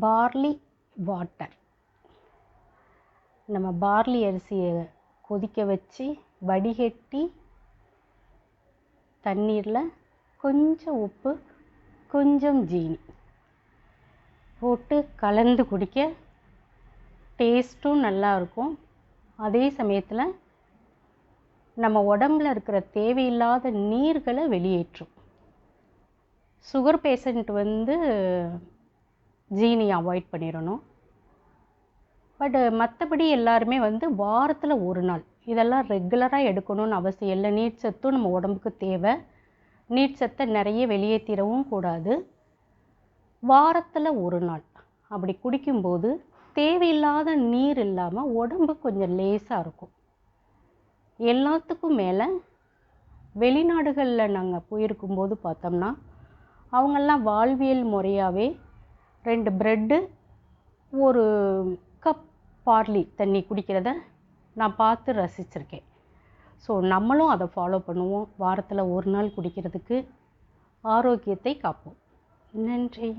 Barley water. நம்ம barley அரிசியை கொதிக்க வச்சு வடிகட்டி தண்ணீரில் கொஞ்சம் உப்பு கொஞ்சம் ஜீனி போட்டு கலந்து குடிக்க டேஸ்ட்டும் நல்லா இருக்கும். அதே சமயத்தில் நம்ம உடம்புல இருக்கிற தேவையில்லாத நீர்களை வெளியேற்றும். சுகர் பேஷண்ட் வந்து ஜீனி அவாய்ட் பண்ணிடணும். பட் மற்றபடி எல்லாருமே வந்து வாரத்தில் ஒரு நாள் இதெல்லாம் ரெகுலராக எடுக்கணும்னு அவசியம் இல்லை. நீர் சத்தும் நம்ம உடம்புக்கு தேவை. நீர் சத்தை நிறைய வெளியேற்றிடவும் கூடாது. வாரத்தில் ஒரு நாள் அப்படி குடிக்கும்போது தேவையில்லாத நீர் இல்லாமல் உடம்பு கொஞ்சம் லேசாக இருக்கும். எல்லாத்துக்கும் மேலே வெளிநாடுகளில் நாங்கள் போயிருக்கும்போது பார்த்தோம்னா அவங்கெல்லாம் வாழ்வியல் முறையாகவே ரெண்டு ப்ரெட்டு ஒரு கப் பார்லி தண்ணி குடிக்கிறத நான் பார்த்து ரசிச்சிருக்கேன். ஸோ நம்மளும் அதை ஃபாலோ பண்ணுவோம். வாரத்தில் ஒரு நாள் குடிக்கிறதுக்கு ஆரோக்கியத்தை காப்போம். நன்றி.